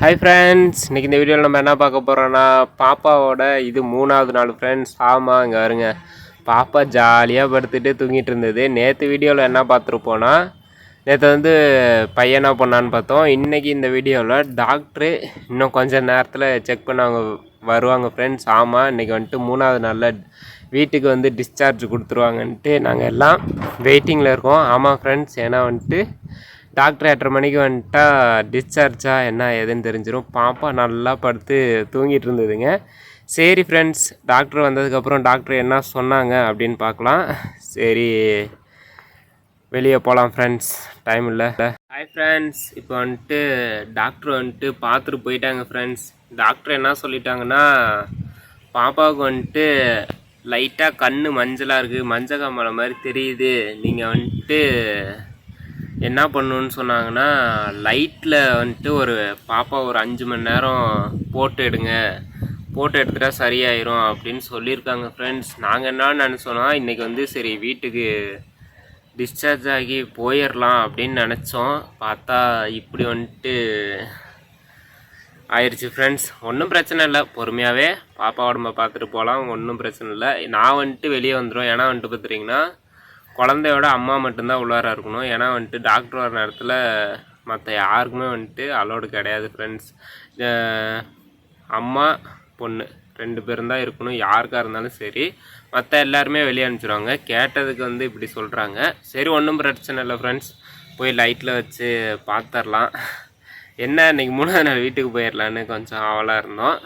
Hi friends இன்றைக்கி இந்த வீடியோவில் நம்ம என்ன பார்க்க போகிறோன்னா பாப்பாவோட இது மூணாவது நாள் ஃப்ரெண்ட்ஸ் ஆமாம் இங்கே வருங்க. பாப்பா ஜாலியாக படுத்துட்டு தூங்கிட்டு இருந்தது. நேற்று வீடியோவில் என்ன பார்த்துருப்போன்னா நேற்று வந்து பையனா பொண்ணான்னு பார்த்தோம். இன்றைக்கி இந்த வீடியோவில் டாக்டரு இன்னும் கொஞ்சம் நேரத்தில் செக் பண்ணவங்க வருவாங்க ஃப்ரெண்ட்ஸ் ஆமாம் இன்றைக்கி வந்துட்டு மூணாவது நாளில் வீட்டுக்கு வந்து டிஸ்சார்ஜ் கொடுத்துருவாங்கன்ட்டு நாங்கள் எல்லாம் வெயிட்டிங்கில் இருக்கோம். ஆமாம் ஃப்ரெண்ட்ஸ் ஏன்னா வந்துட்டு டாக்டர் எட்டரை மணிக்கு வந்துட்டா டிஸ்சார்ஜா என்ன ஏதுன்னு தெரிஞ்சிடும் பாப்பா நல்லா படுத்து தூங்கிட்டு இருந்ததுங்க. சரி ஃப்ரெண்ட்ஸ் டாக்டர் வந்ததுக்கப்புறம் டாக்டர் என்ன சொன்னாங்க அப்படின்னு பார்க்கலாம். சரி வெளியே போகலாம் ஃப்ரெண்ட்ஸ் டைம் இல்லை. ஹாய் ஃப்ரெண்ட்ஸ் இப்போ வந்துட்டு டாக்டர் வந்துட்டு பார்த்துட்டு போயிட்டாங்க ஃப்ரெண்ட்ஸ் டாக்டர் என்ன சொல்லிட்டாங்கன்னா பாப்பாவுக்கு வந்துட்டு லைட்டாக கண் மஞ்சளாக இருக்குது மஞ்சள் காமலை மாதிரி தெரியுது. நீங்கள் வந்துட்டு என்ன பண்ணணுன்னு சொன்னாங்கன்னா லைட்டில் வந்துட்டு ஒரு பாப்பா ஒரு அஞ்சு மணி நேரம் போட்டு எடுங்க. போட்டு எடுத்துட்டா சரியாயிரும் அப்படின்னு சொல்லியிருக்காங்க ஃப்ரெண்ட்ஸ் நாங்கள் என்ன நினச்சோன்னா இன்றைக்கி வந்து சரி வீட்டுக்கு டிஸ்சார்ஜ் ஆகி போயிடலாம் அப்படின்னு நினச்சோம். பார்த்தா இப்படி வந்துட்டு ஆயிடுச்சு ஃப்ரெண்ட்ஸ் ஒன்றும் பிரச்சனை இல்லை. பொறுமையாகவே பாப்பா உடம்ப பார்த்துட்டு போகலாம் ஒன்றும் பிரச்சனை இல்லை. நான் வந்துட்டு வெளியே வந்துடும் ஏன்னா வந்துட்டு பார்த்துட்டிங்கன்னா குழந்தையோட அம்மா மட்டும்தான் உள்ளார இருக்கணும். ஏன்னா வந்துட்டு டாக்டர் வர நேரத்தில் மற்ற யாருக்குமே வந்துட்டு அலோடு கிடையாது ஃப்ரெண்ட்ஸ் அம்மா பொண்ணு ரெண்டு பேரும் தான் இருக்கணும். யாருக்காக இருந்தாலும் சரி மற்ற எல்லாருமே வெளியே அனுப்பிச்சிடுவாங்க கேட்டதுக்கு வந்து இப்படி சொல்கிறாங்க சரி ஒன்றும் பிரச்சனை இல்லை ஃப்ரெண்ட்ஸ் போய் லைட்டில் வச்சு பார்த்துர்லாம் என்ன இன்றைக்கி மூணாவது நாள் வீட்டுக்கு போயிடலான்னு கொஞ்சம் ஆவலாக இருந்தோம்.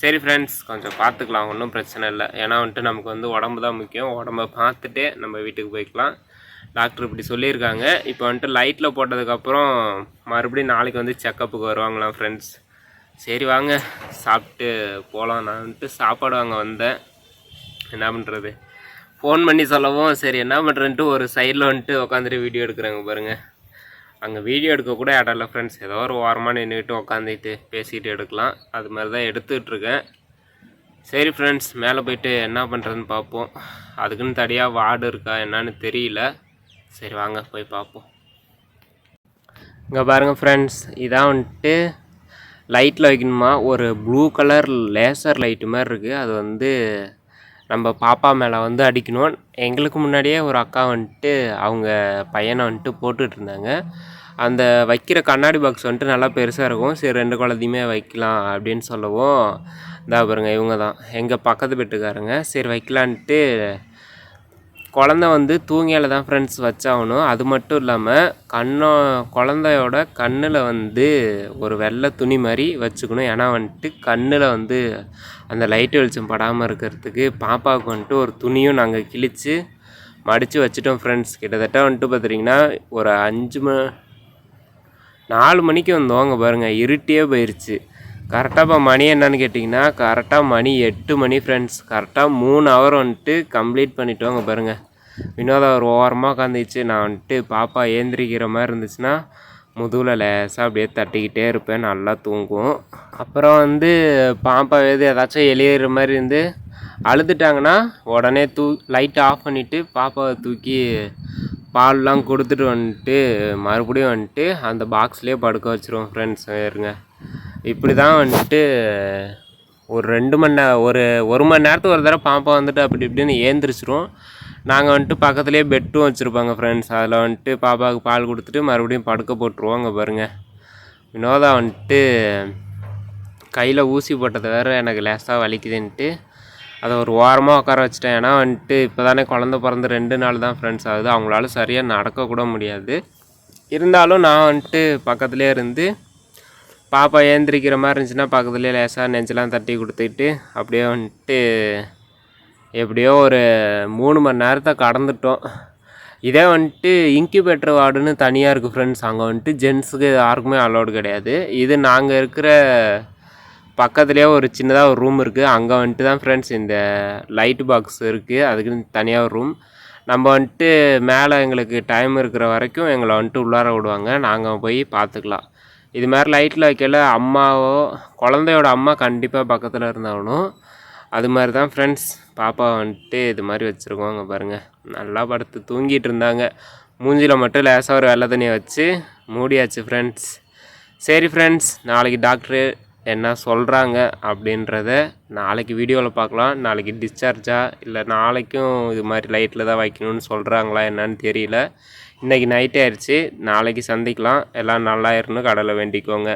சரி ஃப்ரெண்ட்ஸ் கொஞ்சம் பார்த்துக்கலாம் ஒன்றும் பிரச்சனை இல்லை. ஏன்னா வந்துட்டு நமக்கு வந்து உடம்பு தான் முக்கியம். உடம்ப பார்த்துட்டே நம்ம வீட்டுக்கு போய்க்கலாம். டாக்டர் இப்படி சொல்லியிருக்காங்க. இப்போ வந்துட்டு லைட்டில் போட்டதுக்கப்புறம் மறுபடியும் நாளைக்கு வந்து செக்கப்புக்கு வருவாங்களாம் ஃப்ரெண்ட்ஸ் சரி வாங்க சாப்பிட்டு போகலாம் நான் வந்துட்டு சாப்பாடு வாங்க வந்தேன். என்ன பண்ணுறது ஃபோன் பண்ணி சொல்லவும் சரி என்ன பண்ணுறேன்ட்டு ஒரு சைடில் வந்துட்டு உட்காந்துட்டு வீடியோ எடுக்கிறாங்க பாருங்கள் அங்கே வீடியோ எடுக்க கூட இடம் இல்லை ஃப்ரெண்ட்ஸ் ஏதோ ஒரு ஓரமாக நின்றுக்கிட்டு உக்காந்துட்டு பேசிகிட்டு எடுக்கலாம். அது மாதிரி தான் எடுத்துகிட்ருக்கேன். சரி ஃப்ரெண்ட்ஸ் மேலே போயிட்டு என்ன பண்ணுறதுன்னு பார்ப்போம். அதுக்குன்னு தனியாக வார்டு இருக்கா என்னன்னு தெரியல. சரி வாங்க போய் பார்ப்போம். இங்கே பாருங்கள் ஃப்ரெண்ட்ஸ் இதான் வந்துட்டு லைட்டில் வைக்கணுமா? ஒரு ப்ளூ கலர் லேசர் லைட்டு மாதிரி இருக்குது அது வந்து நம்ம பாப்பா மேலே வந்து அடிக்கணும். எங்களுக்கு முன்னாடியே ஒரு அக்கா வந்துட்டு அவங்க பையனை வந்துட்டு போட்டுட்டு இருந்தாங்க. அந்த வைக்கிற கண்ணாடி பாக்ஸ் வந்துட்டு நல்லா பெருசாக இருக்கும். சரி ரெண்டு குழந்தையுமே வைக்கலாம் அப்படின்னு சொல்லவும் இந்தா பாருங்க இவங்க தான் எங்கள் பக்கத்து வீட்டுக்காரங்க. சரி வைக்கலான்ட்டு குழந்த வந்து தூங்கியால் தான் ஃப்ரெண்ட்ஸ் வச்சாகணும். அது மட்டும் இல்லாமல் கண்ணோ குழந்தையோட கண்ணில் வந்து ஒரு வெள்ளை துணி மாதிரி வச்சுக்கணும். ஏன்னா வந்துட்டு கண்ணில் வந்து அந்த லைட் வெளிச்சம் படாமல் இருக்கிறதுக்கு பாப்பாவுக்கு வந்துட்டு ஒரு துணியும் நாங்கள் கிழித்து மடித்து வச்சுட்டோம் ஃப்ரெண்ட்ஸ் கிட்டத்தட்ட வந்துட்டு பார்த்துட்டிங்கன்னா ஒரு அஞ்சு ம நாலு மணிக்கு வந்தோம் அங்கே பாருங்கள் இருட்டியே போயிடுச்சு கரெக்டாக இப்போ மணி என்னன்னு கேட்டிங்கன்னா கரெக்டாக மணி எட்டு மணி ஃப்ரெண்ட்ஸ் கரெக்டாக மூணு ஹவர் வந்துட்டு கம்ப்ளீட் பண்ணிவிட்டு வாங்க பாருங்கள் வினோதா ஒரு ஓரமாக உட்காந்துச்சு நான் வந்துட்டு பாப்பா ஏந்திரிக்கிற மாதிரி இருந்துச்சுன்னா முதுகில் லேசாக அப்படியே தட்டிக்கிட்டே இருப்பேன். நல்லா தூங்கும் அப்புறம் வந்து பாப்பா எது ஏதாச்சும் எளியிற மாதிரி இருந்து அழுதுட்டாங்கன்னா உடனே தூ லைட்டை ஆஃப் பண்ணிவிட்டு பாப்பாவை தூக்கி பால்லாம் கொடுத்துட்டு வந்துட்டு மறுபடியும் வந்துட்டு அந்த பாக்ஸ்லேயே படுக்க வச்சுருவோம் ஃப்ரெண்ட்ஸ் இருங்க இப்படி தான் வந்துட்டு ஒரு ரெண்டு மணி நே ஒரு ஒரு மணி நேரத்துக்கு ஒரு தடவை பாப்பா வந்துட்டு அப்படி இப்படின்னு ஏந்திரிச்சிரும். நாங்கள் வந்துட்டு பக்கத்துலேயே பெட்டும் வச்சுருப்பாங்க ஃப்ரெண்ட்ஸ் அதில் வந்துட்டு பாப்பாவுக்கு பால் கொடுத்துட்டு மறுபடியும் படுக்க போட்டுருவோம் அங்கே பாருங்கள் வினோதா வந்துட்டு கையில் ஊசி போட்டது வேறு எனக்கு லேசாக வலிக்குதுன்ட்டு அதை ஒரு ஓரமாக உட்கார வச்சுட்டேன். ஏன்னா வந்துட்டு இப்போ தானே குழந்த பிறந்து ரெண்டு நாள் தான் ஃப்ரெண்ட்ஸ் ஆகுது அவங்களால சரியாக நடக்கக்கூட முடியாது. இருந்தாலும் நான் வந்துட்டு பக்கத்துலேயே இருந்து பாப்பா ஏந்திரிக்கிற மாதிரி இருந்துச்சுன்னா பக்கத்துலேயே லேசாக நெஞ்செல்லாம் தட்டி கொடுத்துட்டு அப்படியே வந்துட்டு எப்படியோ ஒரு மூணு மணி நேரத்தை கடந்துட்டோம். இதே வந்துட்டு இன்க்யூபேட்டர் வார்டுன்னு தனியாக இருக்குது ஃப்ரெண்ட்ஸ் அங்கே வந்துட்டு ஜென்ஸுக்கு யாருக்குமே அலோடு கிடையாது. இது நாங்கள் இருக்கிற பக்கத்துலேயே ஒரு சின்னதாக ஒரு ரூம் இருக்குது அங்கே வந்துட்டு தான் ஃப்ரெண்ட்ஸ் இந்த லைட் பாக்ஸ் இருக்குது அதுக்குன்னு தனியாக ஒரு ரூம் நம்ம வந்துட்டு மேலே எங்களுக்கு டைம் இருக்கிற வரைக்கும் எங்களை வந்துட்டு உள்ளார விடுவாங்க. நாங்கள் போய் பார்த்துக்கலாம். இது மாதிரி லைட்டில் வைக்கல அம்மாவோ குழந்தையோட அம்மா கண்டிப்பாக பக்கத்தில் இருந்தாகணும். அது மாதிரி தான் ஃப்ரெண்ட்ஸ் பாப்பா வந்துட்டு இது மாதிரி வச்சுருக்கோங்க பாருங்கள் நல்லா படுத்து தூங்கிட்டு இருந்தாங்க. மூஞ்சியில் மட்டும் லேசாக ஒரு வெள்ளை தண்ணியை வச்சு மூடியாச்சு ஃப்ரெண்ட்ஸ் சரி ஃப்ரெண்ட்ஸ் நாளைக்கு டாக்டரு என்ன சொல்கிறாங்க அப்படின்றத நாளைக்கு வீடியோவில் பார்க்கலாம். நாளைக்கு டிஸ்சார்ஜா இல்லை நாளைக்கும் இது மாதிரி லைட்டில் தான் வைக்கணும்னு சொல்கிறாங்களா என்னன்னு தெரியல. இன்றைக்கி நைட்டே ஆயிடுச்சு நாளைக்கு சந்திக்கலாம். எல்லாம் நல்லாயிருன்னு இருக்கணும் கடலை வேண்டிக்கோங்க.